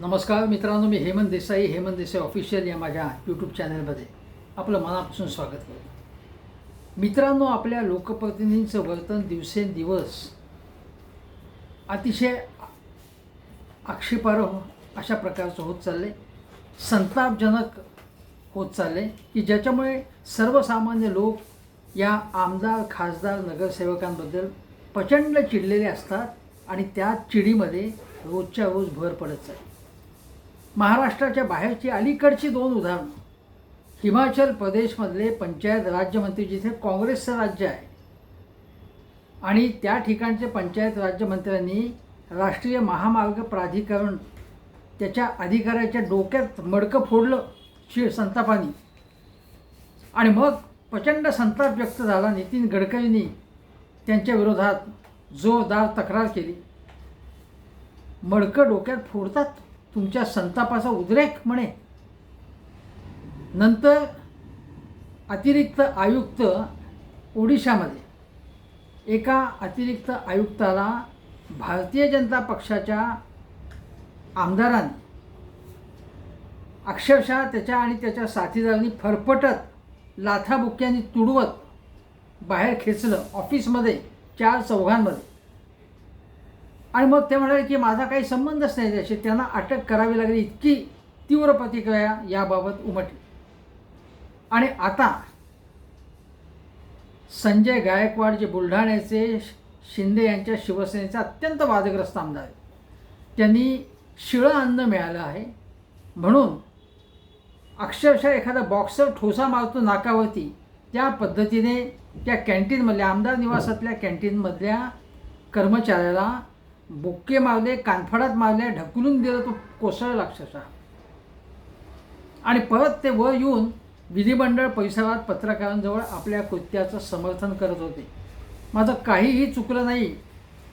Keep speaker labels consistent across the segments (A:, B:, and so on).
A: नमस्कार मित्रांनो मी हेमंत देसाई हेमंत देसाई ऑफिशियल या माझ्या यूट्यूब चॅनलमध्ये आपलं मनापासून स्वागत करतो मित्रांनो आपल्या लोकप्रतिनिधींचं वर्तन दिवसेंदिवस अतिशय आक्षेपार्ह अशा प्रकारचं होत चालले संतापजनक होत चालले की ज्याच्यामुळे सर्वसामान्य लोक या आमदार खासदार नगरसेवकांबद्दल प्रचंड चिडलेले असतात आणि त्या चिडीमध्ये रोजच्या रोज भर पडत जाईल महाराष्ट्राच्या बाहेरची अलीकडची दोन उदाहरणं. हिमाचल प्रदेशमधले पंचायत राज्यमंत्री जिथे काँग्रेसचं राज्य आहे आणि त्या ठिकाणचे पंचायत राज्यमंत्र्यांनी राष्ट्रीय महामार्ग प्राधिकरण त्याच्या अधिकाऱ्याच्या डोक्यात मडकं फोडलं शि संतापानी. आणि मग प्रचंड संताप व्यक्त झाला नितीन गडकरींनी त्यांच्या विरोधात जोरदार तक्रार केली. मडकं डोक्यात फोडतात? तुमच्या संतापाचा उद्रेक म्हणे. नंतर अतिरिक्त आयुक्त ओडिशामध्ये. एका अतिरिक्त आयुक्ताला भारतीय जनता पक्षाच्या आमदारांनी अक्षरशः त्याच्या आणि त्याच्या साथीदारांनी फरफटत लाथाबुक्यांनी तुडवत बाहेर खेचलं. ऑफिसमध्ये चार चौघांमध्ये. आणि मग ते म्हणाले की माझा काही संबंधच नाही त्याशी त्यांना अटक करावी लागली. इतकी तीव्र प्रतिक्रिया याबाबत उमटली. आणि आता संजय गायकवाड जे बुलढाण्याचे शिंदे यांच्या शिवसेनेचे अत्यंत वादग्रस्त आमदार आहे त्यांनी शिळं अन्न मिळालं आहे. म्हणून अक्षरशः एखादा बॉक्सर ठोसा मारतो नाकावरती. त्या पद्धतीने त्या कॅन्टीनमधल्या आमदार निवासातल्या कॅन्टीनमधल्या कर्मचाऱ्याला बुक्के मारले कानफडात मारले ढकलून दिलं तो कोसळ अक्षरशः आणि परत ते वर येऊन विधिमंडळ परिसरात पत्रकारांजवळ आपल्या कृत्याचं समर्थन करत होते. माझं काहीही चुकलं नाही.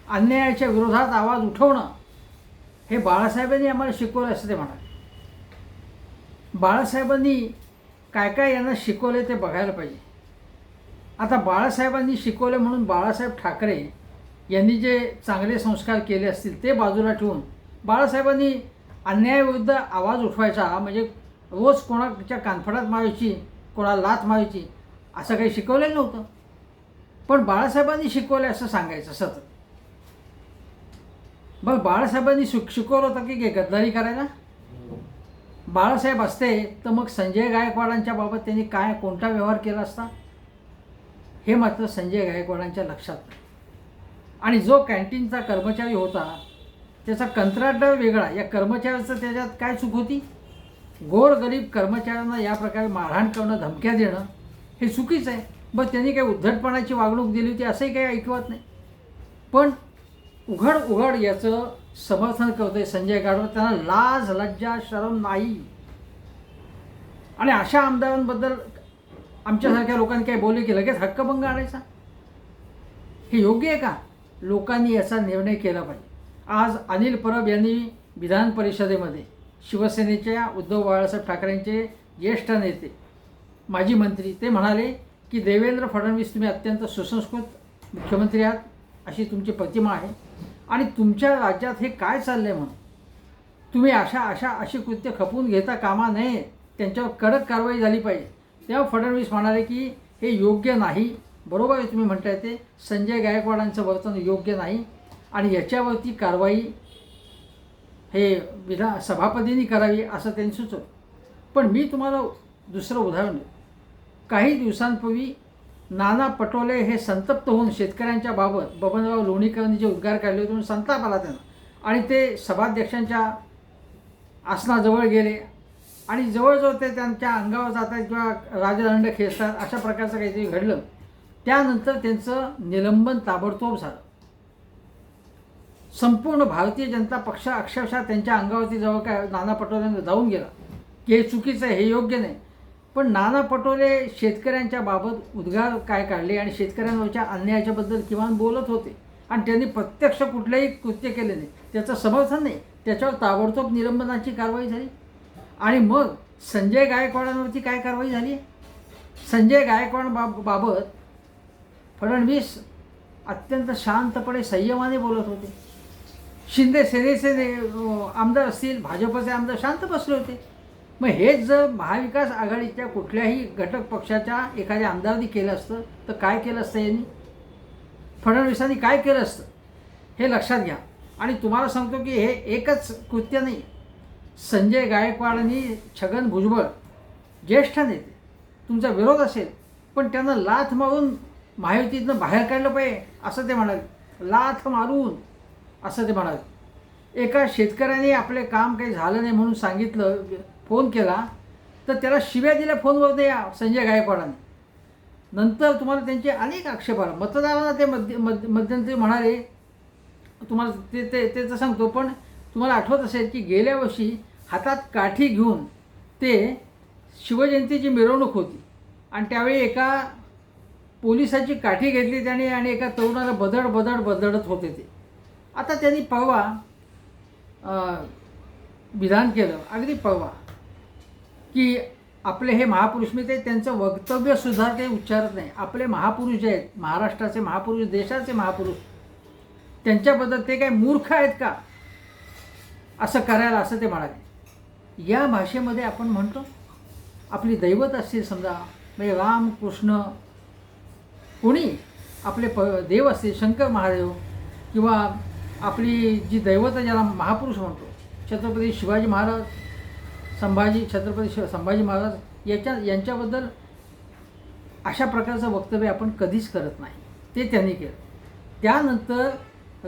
A: अन्यायाच्या विरोधात आवाज उठवणं हे बाळासाहेबांनी आम्हाला शिकवलं असं ते म्हणाले. बाळासाहेबांनी काय काय यांना शिकवले ते बघायला पाहिजे. आता बाळासाहेबांनी शिकवले म्हणून बाळासाहेब ठाकरे यांनी जे चांगले संस्कार केले असतील ते बाजूला ठेवून बाळासाहेबांनी अन्यायाविरुद्ध आवाज उठवायचा म्हणजे रोज कोणाच्या कानफडात मारायची कोणाला लाथ मारायची असं काही शिकवलेलं नव्हतं. पण बाळासाहेबांनी शिकवलं असं सांगायचं सतत. मग बाळासाहेबांनी शिक शिकवलं होतं की गद्दारी करायला? बाळासाहेब असते तर मग संजय गायकवाडांच्या बाबत त्यांनी काय कोणता व्यवहार केला असता? हे मात्र संजय गायकवाडांच्या लक्षात नाही. आणि जो कॅन्टीनचा कर्मचारी होता त्याचा कंत्राटदार वेगळा. या कर्मचाऱ्याचं त्याच्यात काय चूक होती? गोरगरीब कर्मचाऱ्यांना या प्रकारे मारहाण करणं धमक्या देणं हे चुकीचं आहे. बरं त्यांनी काही उद्धटपणाची वागणूक दिली होती असंही काही ऐकवत नाही. पण उघड उघड याचं समर्थन करतोय संजय गाडवर त्यांना लाज लज्जा शरम नाही. आणि अशा आमदारांबद्दल आमच्यासारख्या लोकांनी काही बोलले की लगेच हक्कभंग आणायचा? हे योग्य आहे का? लोकांनी याचा निर्णय केला पाहिजे. आज अनिल परब यांनी विधान परिषदेमध्ये शिवसेनेच्या उद्धव बाळासाहेब ठाकरेंचे ज्येष्ठ नेते माजी मंत्री ते म्हणाले की देवेंद्र फडणवीस तुम्ही अत्यंत सुसंस्कृत मुख्यमंत्री आहात अशी तुमची प्रतिमा आहे आणि तुमच्या राज्यात हे काय चाललं आहे म्हणून? तुम्ही अशा अशा अशी कृत्य खपवून घेता कामा नये. त्यांच्यावर कडक कारवाई झाली पाहिजे. तेव्हा फडणवीस म्हणाले की हे योग्य नाही. बरोबर आहे तुम्ही म्हणताय ते. संजय गायकवाडांचं वर्तन योग्य नाही आणि याच्यावरती कारवाई हे विधा सभापतींनी करावी असं त्यांनी सुचवलं. पण मी तुम्हाला दुसरं उदाहरण काही दिवसांपूर्वी नाना पटोले हे संतप्त होऊन शेतकऱ्यांच्या बाबत बबनराव लोणीकरांनी जे उद्गार काढले होते म्हणून संताप आला त्यांना. आणि ते सभाध्यक्षांच्या आसनाजवळ गेले आणि जवळजवळ ते त्यांच्या अंगावर जातात किंवा राजदंड खेचतात अशा प्रकारचं काहीतरी घडलं. त्यानंतर त्यांचं निलंबन ताबडतोब झालं. संपूर्ण भारतीय जनता पक्ष अक्षरशः त्यांच्या अंगावरती जवळ काय नाना पटोलेंना जाऊन गेला. की हे चुकीचं आहे हे योग्य नाही. पण नाना पटोले शेतकऱ्यांच्या बाबत उद्गार काय काढले आणि शेतकऱ्यांवरच्या अन्यायाच्याबद्दल किमान बोलत होते. आणि त्यांनी प्रत्यक्ष कुठलेही कृत्य केले नाही. त्याचं समर्थन नाही. त्याच्यावर ताबडतोब निलंबनाची कारवाई झाली. आणि मग संजय गायकवाडांवरती काय कारवाई झाली? संजय गायकवाड बाबत फडणवीस अत्यंत शांतपणे संयमाने बोलत होते. शिंदे सेनेचे आमदार असतील भाजपचे आमदार शांत बसले होते. मग हेच जर महाविकास आघाडीच्या कुठल्याही घटक पक्षाच्या एखाद्या आमदारांनी केलं असतं तर काय केलं असतं यांनी? फडणवीसांनी काय केलं असतं? हे लक्षात घ्या. आणि तुम्हाला सांगतो की हे एकच कृत्य नाही. संजय गायकवाड आणि छगन भुजबळ ज्येष्ठ नेते. तुमचा विरोध असेल पण त्यांना लाथ मारून महायुतीतनं बाहेर काढलं पाहिजे असं ते म्हणाले. लाथ मारून असं ते म्हणाले. एका शेतकऱ्याने आपले काम काही झालं नाही म्हणून सांगितलं फोन केला तर त्याला शिव्या दिल्या फोनवर या संजय गायकवाडाने. नंतर तुम्हाला त्यांचे अनेक आक्षेप आला. मतदारांना ते मध्य मध्य मध्यंतरी म्हणाले तुम्हाला ते ते ते तर सांगतो पण तुम्हाला आठवत असेल की गेल्या वर्षी हातात काठी घेऊन ते शिवजयंतीची मिरवणूक होती. आणि त्यावेळी एका पोलिसाची काठी घेतली त्याने आणि एका तरुणाला बदड बदड बदडत होते ते. आता त्यांनी परवा विधान केलं अगदी परवा की आपले हे महापुरुष मी ते त्यांचं वक्तव्यसुद्धा ते उच्चारत नाही. आपले महापुरुष जे आहेत महाराष्ट्राचे महापुरुष देशाचे महापुरुष त्यांच्याबद्दल ते काय मूर्ख आहेत का? असं करायला असं ते म्हणाले. या भाषेमध्ये आपण म्हणतो आपली दैवत असतील समजा म्हणजे राम कृष्ण कोणी आपले प देव असते शंकर महादेव किंवा आपली जी दैवत ज्याला महापुरुष म्हणतो छत्रपती शिवाजी महाराज संभाजी छत्रपती शिव संभाजी महाराज याच्या यांच्याबद्दल अशा प्रकारचं वक्तव्य आपण कधीच करत नाही. ते त्यांनी केलं. त्यानंतर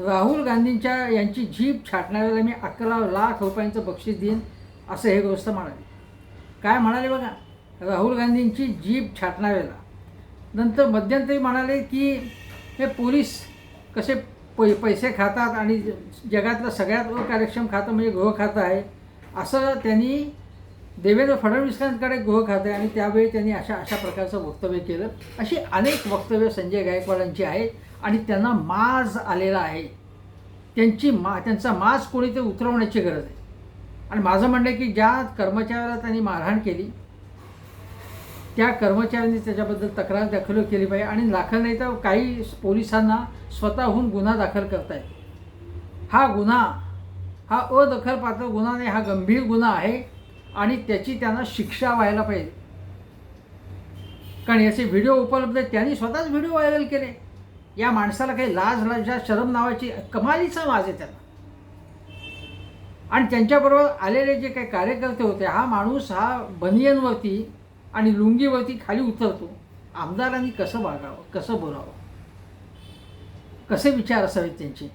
A: राहुल गांधींच्या यांची जीभ छाटणाऱ्याला मी अकरा लाख रुपयांचं बक्षीस देईन असं हे गोष्ट म्हणाले. काय म्हणाले बघा? राहुल गांधींची जीभ छाटणाऱ्याला नंतर मध्यंतरी म्हणाले की हे पोलीस कसे पै पैसे खातात आणि जगातलं सगळ्यात अकार्यक्षम खातं म्हणजे गृह खातं आहे असं त्यांनी देवेंद्र फडणवीसांकडे गृह खातं आहे आणि त्यावेळी त्यांनी अशा अशा प्रकारचं वक्तव्य केलं. अशी अनेक वक्तव्य संजय गायकवाडांची आहेत आणि त्यांना माज आलेला आहे. त्यांची मा त्यांचा माज कोणीतरी उतरवण्याची गरज आहे. आणि माझं म्हणणं आहे की ज्या कर्मचाऱ्याला त्यांनी मारहाण केली त्या कर्मचाऱ्यांनी त्याच्याबद्दल तक्रार दाखल केली पाहिजे आणि दाखल नाही तर काही पोलिसांना स्वतःहून गुन्हा दाखल करतायत. हा गुन्हा हा अदखलपात्र गुन्हा नाही हा गंभीर गुन्हा आहे आणि त्याची त्यांना शिक्षा व्हायला पाहिजे. कारण याचे व्हिडिओ उपलब्ध आहेत त्यांनी स्वतःच व्हिडिओ व्हायरल केले. या माणसाला काही लाज लाजा शरम नावाची कमालीचा माज आहे त्याला. आणि त्यांच्याबरोबर आलेले जे काही कार्यकर्ते होते हा माणूस हा बनियनवरती आणि लुंगीवरती खाली उतरतो. आमदारांनी कसं वागावं कसं बोलावं? कसे विचार असावेत त्यांचे?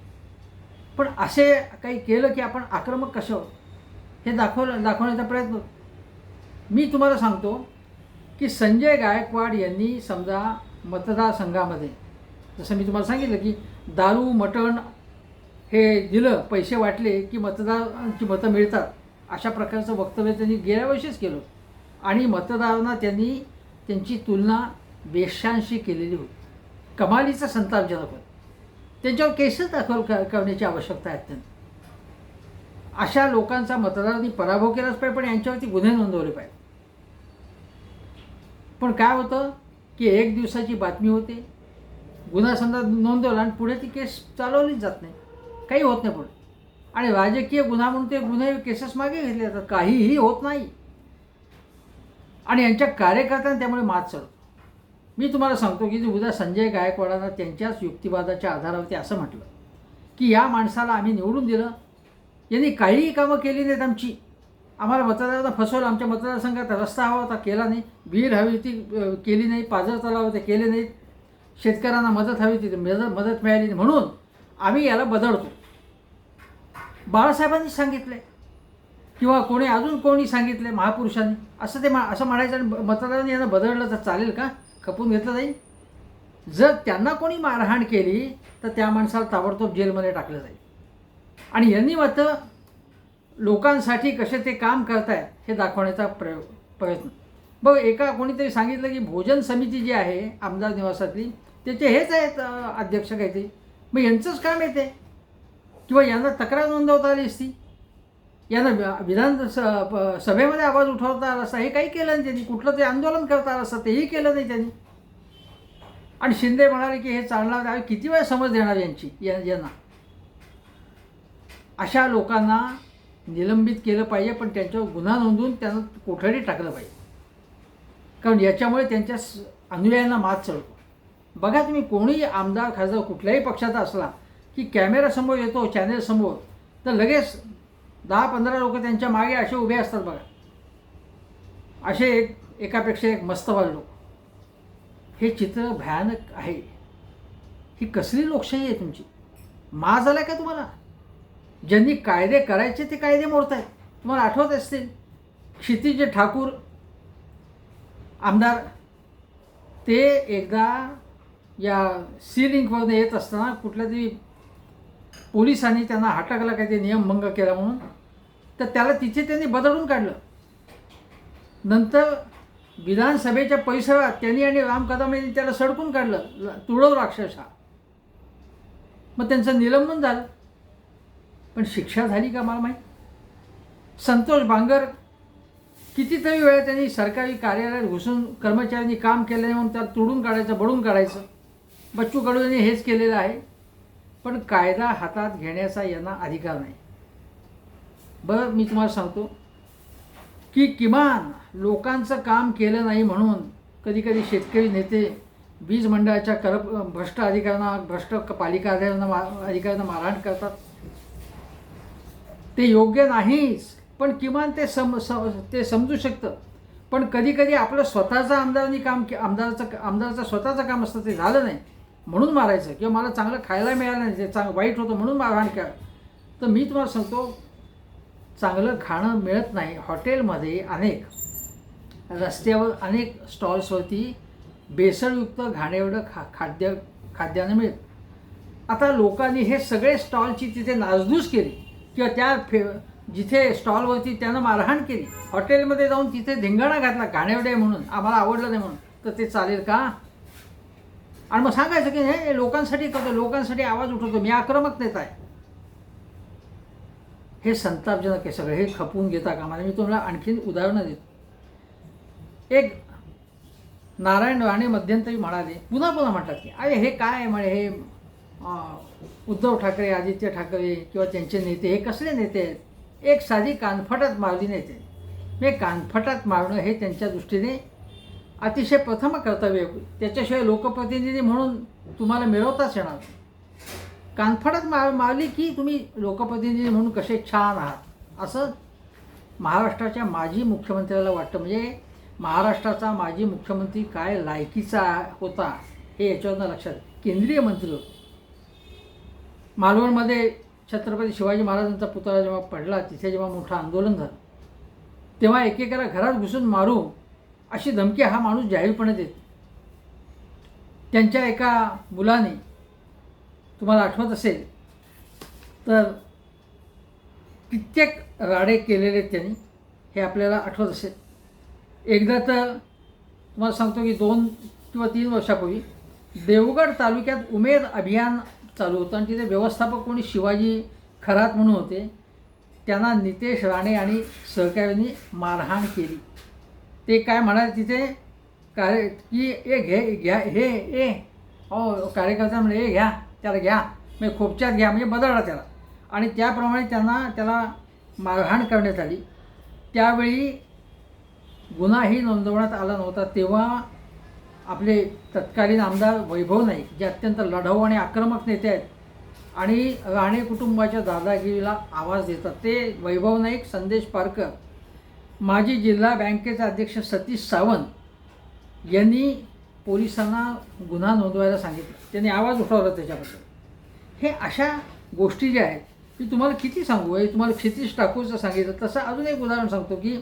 A: पण असे काही केलं की आपण आक्रमक कसं हे दाखवलं दाखवण्याचा प्रयत्न. मी तुम्हाला सांगतो की संजय गायकवाड यांनी समजा मतदारसंघामध्ये जसं मी तुम्हाला सांगितलं की दारू मटण हे दिलं पैसे वाटले की मतदारांची मतं मिळतात. अशा प्रकारचं वक्तव्य त्यांनी गेल्या वर्षीच केलं आणि मतदारांना त्यांनी त्यांची तुलना वेश्यांशी केलेली होती. कमालीचा संतापजनक होता. त्यांच्यावर केसेस दाखल करण्याची आवश्यकता आहे अत्यंत अशा लोकांचा मतदारांनी पराभव केलाच पाहिजे पण यांच्यावरती गुन्हे नोंदवले पाहिजे. पण काय होतं की एक दिवसाची बातमी होते गुन्हा संदर्भात नोंदवला आणि पुढे ती केस चालवलीच जात नाही. काही होत नाही पुढे. आणि राजकीय गुन्हा म्हणून ते गुन्हे केसेस मागे घेतले जातात. काहीही होत नाही. आणि यांच्या कार्यकर्त्यांना त्यामुळे मात चढतो मी तुम्हाला सांगतो की उद्या संजय गायकवाडांना त्यांच्याच युक्तिवादाच्या आधारावरती असं म्हटलं की या माणसाला आम्ही निवडून दिलं. यांनी काहीही कामं केली नाहीत आमची. आम्हाला मतदारांना फसवलं आमच्या मतदारसंघात रस्ता हवा होता केला नाही. विहीर हवी ती केली नाही. पाझर तलाव होते केले नाहीत. शेतकऱ्यांना मदत हवी ती मदत मदत मिळाली नाही. म्हणून आम्ही याला बदलतो. बाळासाहेबांनी सांगितलं किंवा कोणी अजून कोणी सांगितलं महापुरुषांनी? असं ते मा असं म्हणायचं आणि मतदारांनी यांना बदललं तर चालेल का? खपून घेतलं जाईल? जर त्यांना कोणी मारहाण केली तर त्या माणसाला ताबडतोब जेलमध्ये टाकलं जाईल. आणि यांनी मात्र लोकांसाठी कसे ते काम करतायत हे दाखवण्याचा प्रयोग प्रयत्न. बघ एका कोणीतरी सांगितलं की भोजन समिती जी आहे आमदार निवासातली त्याचे हेच आहेत अध्यक्ष काहीतरी. मग यांचंच काम येते किंवा यांना तक्रार नोंदवता आली असती? यांना विधान स सभेमध्ये आवाज उठवता आला असता हे काही केलं नाही त्यांनी. कुठलं ते आंदोलन करता आलं असतं तेही केलं नाही त्यांनी. आणि शिंदे म्हणाले की हे चालणार आहे किती वेळ समज देणार यांची या- यांना? अशा लोकांना निलंबित केलं पाहिजे पण त्यांच्यावर गुन्हा नोंदवून त्यांना कोठडी टाकलं पाहिजे. कारण याच्यामुळे त्यांच्या स- अनुयायांना मात चढतो. बघा तुम्ही कोणीही आमदार खासदार कुठल्याही पक्षाचा असला की कॅमेरासमोर येतो चॅनेलसमोर तर लगेच दहा पंधरा लोक त्यांच्या मागे असे उभे असतात बघा. असे एक एकापेक्षा एक मस्तवाल लोक. हे चित्र भयानक आहे. ही कसली लोकशाही आहे तुमची? मा झाला का तुम्हाला? ज्यांनी कायदे करायचे ते कायदे मोडतायत. तुम्हाला आठवत असतील? क्षितिज ठाकूर आमदार ते एकदा या सी लिंकवरून येत असताना कुठल्या तरी पोलिसांनी त्यांना हटकला काही ते नियम भंग केला म्हणून तर त्याला तिथे त्यांनी बदलून काढलं. नंतर विधानसभेच्या परिसरात त्यांनी आणि राम कदम यांनी त्याला सडकून काढलं तुळव राक्षस मग त्यांचं निलंबन झालं. पण शिक्षा झाली का मला माहीत? संतोष बांगर कितीतरी वेळा त्यांनी सरकारी कार्यालयात घुसून कर्मचाऱ्यांनी काम केलं म्हणून त्याला तुडून काढायचं बडून काढायचं. बच्चू कडू यांनी हेच केलेलं आहे. पण कायदा हातात घेण्याचा यांना अधिकार नाही. बरं मी तुम्हाला सांगतो की किमान लोकांचं काम केलं नाही म्हणून कधीकधी शेतकरी नेते वीज मंडळाच्या कर भ्रष्ट अधिकाऱ्यांना भ्रष्ट पालिका अधिकाऱ्यांना मा अधिकाऱ्यांना मारहाण करतात. ते योग्य नाहीच पण किमान ते सम सम ते समजू शकतं. पण कधीकधी आपलं स्वतःचं आमदारांनी काम के आमदाराचं आमदाराचं स्वतःचं काम असतं ते झालं नाही. म्हणून मारायचं किंवा मला चांगलं खायला मिळालं नाही ते चांग वाईट होतं म्हणून मारहाण करा तर मी तुम्हाला सांगतो चांगलं खाणं मिळत नाही. हॉटेलमध्ये अनेक रस्त्यावर अनेक स्टॉल्सवरती बेसळयुक्त घाणेवडं खा खाद्य खाद्यानं मिळत. आता लोकांनी हे सगळे स्टॉलची तिथे नासधूस केली. किंवा त्या फे जिथे स्टॉलवरती त्यानं मारहाण केली. हॉटेलमध्ये जाऊन तिथे धिंगाणा घातला घाणेवडे म्हणून आम्हाला आवडलं नाही म्हणून. तर ते चालेल का? आणि मग सांगायचं की हे लोकांसाठी करतो लोकांसाठी आवाज उठवतो मी आक्रमक नेता आहे. हे संतापजनक आहे सगळं हे खपवून घेता कामा मी तुम्हाला आणखीन उदाहरणं देतो. एक नारायण राणे मध्यंतरी म्हणाले पुन्हा पुन्हा म्हणतात की अरे हे काय आहे म्हणे? हे उद्धव ठाकरे आदित्य ठाकरे किंवा त्यांचे नेते हे कसले नेते आहेत? एक साधी कानफटात मारली नेते. हे कानफटात मारणं हे त्यांच्या दृष्टीने अतिशय प्रथम कर्तव्य त्याच्याशिवाय लोकप्रतिनिधी म्हणून तुम्हाला मिळवताच येणार कानफडत मा मारली की तुम्ही लोकप्रतिनिधी म्हणून कसे छान आहात? असं महाराष्ट्राच्या माजी मुख्यमंत्र्याला वाटतं. म्हणजे महाराष्ट्राचा माजी मुख्यमंत्री काय लायकीचा होता हे याच्यावरनं लक्षात केंद्रीय मंत्री होते. मालवणमध्ये छत्रपती शिवाजी महाराजांचा पुतळा जेव्हा पडला तिथे जेव्हा मोठं आंदोलन झालं तेव्हा एकेकाला घरात घुसून मारू अशी धमकी हा माणूस जाहीरपणे देतो. त्यांच्या एका मुलाने तुम्हाला आठवत असेल तर कित्येक राडे केलेले त्यांनी हे आपल्याला आठवत असेल. एकदा तर तुम्हाला सांगतो की दोन किंवा तीन वर्षापूर्वी देवगड तालुक्यात उमेद अभियान चालू होतं आणि तिथे व्यवस्थापक कोणी? शिवाजी खरात म्हणून होते. त्यांना नितेश राणे आणि सहकाऱ्यांनी मारहाण केली. ते काय म्हणाले तिथे कार्य की ए घे घ्या हे ए हो कार्यकर्ता म्हणजे ए घ्या त्याला घ्या म्हणजे खोपच्यात घ्या म्हणजे बदलला त्याला. आणि त्याप्रमाणे त्यांना त्याला मारहाण करण्यात आली. त्यावेळी गुन्हाही नोंदवण्यात आला नव्हता तेव्हा आपले तत्कालीन आमदार वैभव नाईक जे अत्यंत लढाऊ आणि आक्रमक नेते आहेत आणि राणे कुटुंबाच्या दादागिरीला आवाज देतात. ते वैभव नाईक संदेश पारकर माजी जिल्हा बँकेचे अध्यक्ष सतीश सावंत यांनी पोलिसांना गुन्हा नोंदवायला सांगितलं. त्यांनी आवाज उठवला त्याच्याबद्दल. हे अशा गोष्टी ज्या आहेत की तुम्हाला किती सांगू? हे तुम्हाला क्षितिश ठाकूरचं सांगितलं तसं अजून एक उदाहरण सांगतो की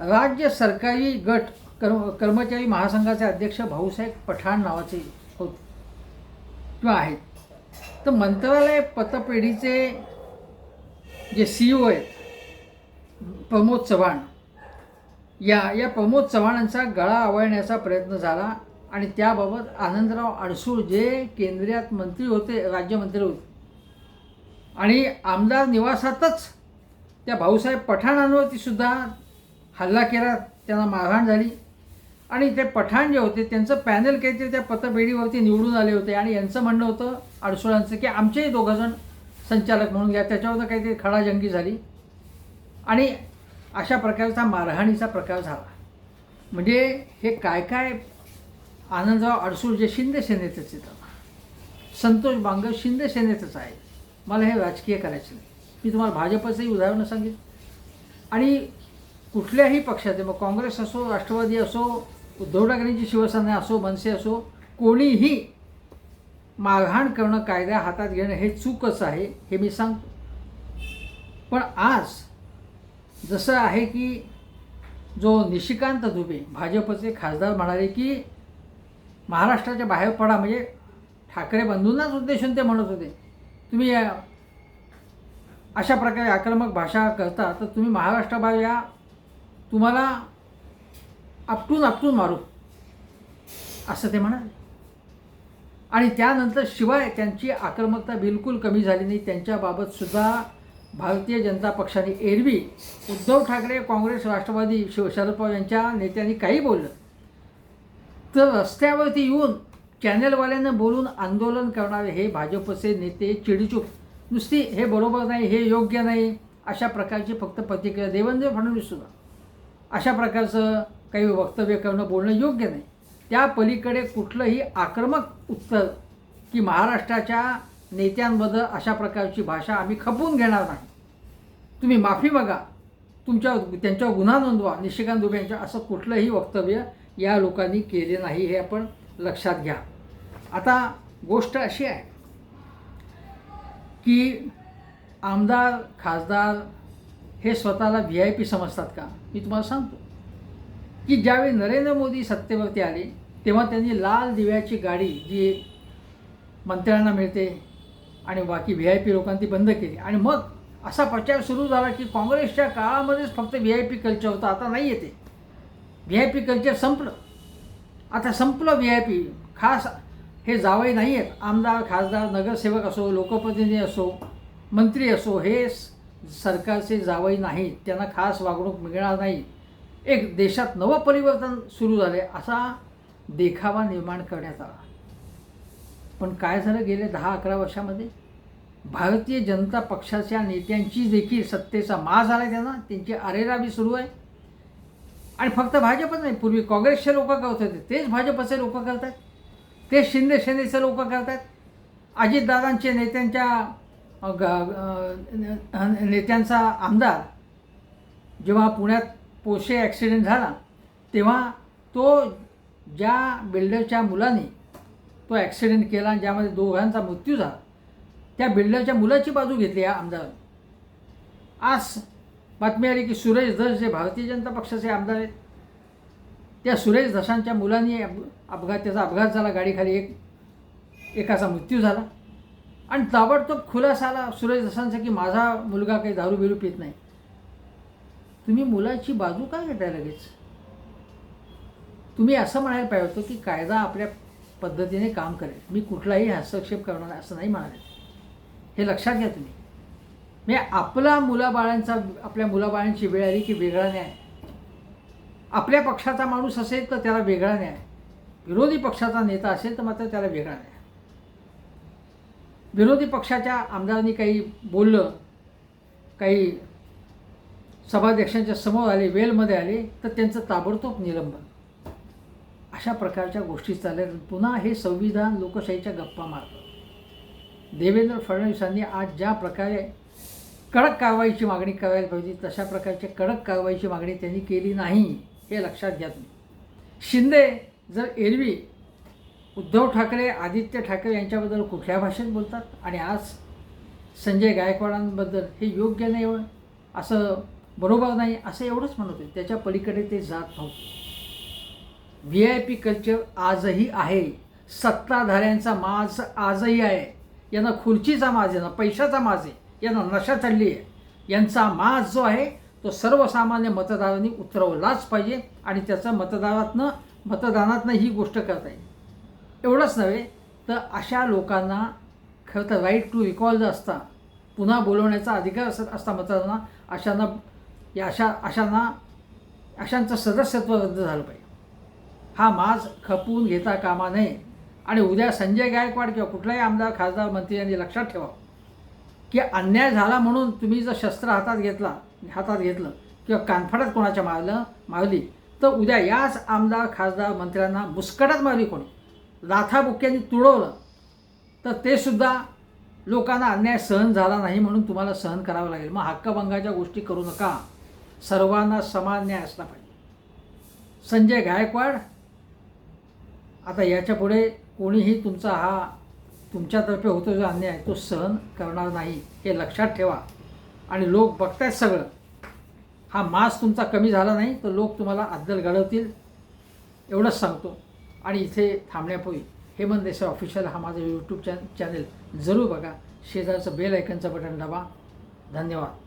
A: राज्य सरकारी गट कर्म कर्मचारी महासंघाचे अध्यक्ष भाऊसाहेब पठाण नावाचे होते किंवा आहेत. तर मंत्रालय पतपेढीचे जे सी ओ आहेत प्रमोद चव्हाण. या या प्रमोद चव्हाणांचा गळा आवळण्याचा प्रयत्न झाला आणि त्याबाबत आनंदराव अडसूळ जे केंद्रीयात मंत्री होते राज्यमंत्री होते. आणि आमदार निवासातच त्या भाऊसाहेब पठाणांवरती सुद्धा हल्ला केला त्यांना मारहाण झाली. आणि ते पठाण जे होते त्यांचं पॅनल काहीतरी त्या पतपेढीवरती निवडून आले होते. आणि यांचं म्हणणं होतं अडसुळांचं की आमचेही दोघंजण संचालक म्हणून घ्या त्याच्यावर काहीतरी खडाजंगी झाली. आणि अशा प्रकारचा मारहाणीचा प्रकार झाला. म्हणजे हे काय काय आनंदराव अडसूळ जे शिंदे सेनेतच येतात संतोष बांगर शिंदे सेनेचंच आहे मला हे राजकीय करायचं नाही. मी तुम्हाला भाजपचंही उदाहरणं सांगेन. आणि कुठल्याही पक्षाचे मग काँग्रेस असो राष्ट्रवादी असो उद्धव ठाकरेंची शिवसेना असो मनसे असो कोणीही मारहाण करणं कायद्या हातात घेणं हे चूकच आहे हे मी सांगतो. पण आज जसं आहे की जो निशिकांत दुबे भाजपचे खासदार म्हणाले की महाराष्ट्राच्या बाहेर पडा म्हणजे ठाकरे बंधूंनाच उद्देशून ते म्हणत होते. तुम्ही अशा प्रकारे आक्रमक भाषा करता तर तुम्ही महाराष्ट्राबाहेर या तुम्हाला आपटून आपटून मारू असं ते म्हणाले. आणि त्यानंतर शिवाय त्यांची आक्रमकता बिलकुल कमी झाली नाही त्यांच्याबाबतसुद्धा भारतीय जनता पक्षाने एरवी उद्धव ठाकरे काँग्रेस राष्ट्रवादी शिव शरद पवार यांच्या नेत्यांनी काही बोललं. तर रस्त्यावरती येऊन चॅनलवाल्यांना बोलून आंदोलन करणारे हे भाजपचे नेते चिडीचूप. नुसती हे बरोबर नाही हे योग्य नाही अशा प्रकारची फक्त प्रतिक्रिया देवेंद्र फडणवीससुद्धा अशा प्रकारचं काही वक्तव्य करणं बोलणं योग्य नाही. त्या पलीकडे कुठलंही आक्रमक उत्तर की महाराष्ट्राच्या नेत्यांबद्दल अशा प्रकारची भाषा आम्ही खपवून घेणार नाही. तुम्ही माफी मागा. तुमच्या त्यांच्यावर गुन्हा नोंदवा. निशिकांत दुबे यांच्या असं कुठलंही वक्तव्य या लोकांनी केले नाही हे आपण लक्षात घ्या. आता गोष्ट अशी आहे की आमदार खासदार हे स्वतःला व्ही आय पी समजतात का? मी तुम्हाला सांगतो. की ज्यावेळी नरेंद्र मोदी सत्तेवरती आले तेव्हा त्यांनी लाल दिव्याची गाडी जी मंत्र्यांना मिळते आणि बाकी व्ही आय पी लोकांनी ती बंद केली. आणि मग असा प्रचार सुरू झाला की काँग्रेसच्या काळामध्येच फक्त व्ही आय पी कल्चर होतं. आता नाही येते व्ही आय पी कल्चर संपलं. आता संपलं व्ही आय पी खास हे जावई नाही आहेत आमदार खासदार नगरसेवक असो लोकप्रतिनिधी असो मंत्री असो हे स- सरकारचे जावई नाहीत त्यांना खास वागणूक मिळणार नाही. एक देशात नवं परिवर्तन सुरू झाले असा देखावा निर्माण करण्यात आला. पण काय झालं गेले दहा अकरा वर्षामध्ये? भारतीय जनता पक्षाच्या नेत्यांची देखील सत्तेचा मा झाला आहे त्यांना. त्यांची अरेरावी सुरू आहे. आणि फक्त भाजपच नाही पूर्वी काँग्रेसचे लोक करत होते. तेच भाजपचे लोक आहेत तेच शिंदे सेनेचे लोक आहेत अजितदादांचे नेत्यांच्या ग- नेत्यांचा आमदार जेव्हा पुण्यात पोशे ॲक्सिडेंट झाला तेव्हा तो ज्या बिल्डरच्या मुलाने तो ॲक्सिडेंट केला आणि ज्यामध्ये दोघांचा मृत्यू झाला. त्या बिल्डरच्या मुलाची बाजू घेतली या आमदारांनी. आज बातमी आली की सुरेश धस जे भारतीय जनता पक्षाचे आमदार आहेत. त्या सुरेश धसांच्या मुलांनी अप- अपघात त्याचा अपघात झाला गाडीखाली एक एकाचा मृत्यू झाला. आणि ताबडतोब खुलासा आला सुरेश धसांचा की माझा मुलगा काही दारू बिरू पित नाही. तुम्ही मुलाची बाजू का घेताय लगेच? तुम्ही असं म्हणायला पाहिजे होतं की कायदा आपल्या पद्धतीने काम करेल मी कुठलाही हस्तक्षेप करणार नाही असं नाही म्हणाले. हे लक्षात घ्या तुम्ही. म्हणजे आपला मुलाबाळांचा आपल्या मुलाबाळांची वेळ आली की वेगळा न्याय. आपल्या पक्षाचा माणूस असेल तर त्याला वेगळा न्याय. विरोधी पक्षाचा नेता असेल तर मात्र त्याला वेगळा न्याय. विरोधी पक्षाच्या आमदारांनी काही बोललं काही सभाध्यक्षांच्या समोर आले वेलमध्ये आले तर त्यांचं ताबडतोब निलंबन. अशा प्रकारच्या गोष्टी चालल्या पुन्हा हे संविधान लोकशाहीच्या गप्पा मारतं. देवेंद्र फडणवीसांनी आज ज्या प्रकारे कडक कारवाईची मागणी करायला पाहिजे तशा प्रकारची कडक कारवाईची मागणी त्यांनी केली नाही हे लक्षात घ्या तुम्ही. शिंदे जर एरवी उद्धव ठाकरे आदित्य ठाकरे यांच्याबद्दल कुठल्या भाषेत बोलतात? आणि आज संजय गायकवाडांबद्दल हे योग्य नाही असं बरोबर नाही असं एवढंच म्हणत होते. त्याच्या पलीकडे ते जात नव्हते. व्ही आय पी कल्चर आजही आहे. सत्ताधाऱ्यांचा माज आजही आहे. यांना खुर्चीचा माज आहे ना पैशाचा माज आहे यांना नशा चढली आहे. यांचा माज जो आहे तो सर्वसामान्य मतदारांनी उतरवलाच पाहिजे आणि त्याचं मतदारातनं मतदानातनं ही गोष्ट करता येईल. एवढंच नव्हे तर अशा लोकांना खरं तर राईट टू रिकॉल जर असता पुन्हा बोलवण्याचा अधिकार असत असता मतदारांना अशांना या अशा अशांना अशांचं सदस्यत्व रद्द झालं पाहिजे. हा माज खपवून घेता कामा नये. आणि उद्या संजय गायकवाड किंवा कुठलाही आमदार खासदार मंत्री यांनी लक्षात ठेवा की अन्याय झाला म्हणून तुम्ही जर शस्त्र हातात घेतला हातात घेतलं किंवा कानफडात कोणाच्या मारलं मारली तर उद्या याच आमदार खासदार मंत्र्यांना मुस्कटात मारली कोणी? लाथाबुक्यांनी तुडवलं तर ते सुद्धा लोकांना अन्याय सहन झाला नाही म्हणून तुम्हाला सहन करावं लागेल. मग हक्कभंगाच्या गोष्टी करू नका. सर्वांना समान न्याय असला पाहिजे. संजय गायकवाड आता याच्यापुढे कोणीही तुमचा हा तुमच्यातर्फे होतो जो अन्याय तो सहन करणार नाही हे लक्षात ठेवा. आणि लोक बघतायत सगळं. हा मास तुमचा कमी झाला नाही तर लोक तुम्हाला अद्दल घडवतील एवढंच सांगतो. आणि इथे थांबण्यापूर्वी हेमंत देसाई ऑफिशियल हा माझा यूट्यूब चॅन चॅनेल जरूर बघा. शेजारचं बेल ऐकनचं बटन दाबा. धन्यवाद.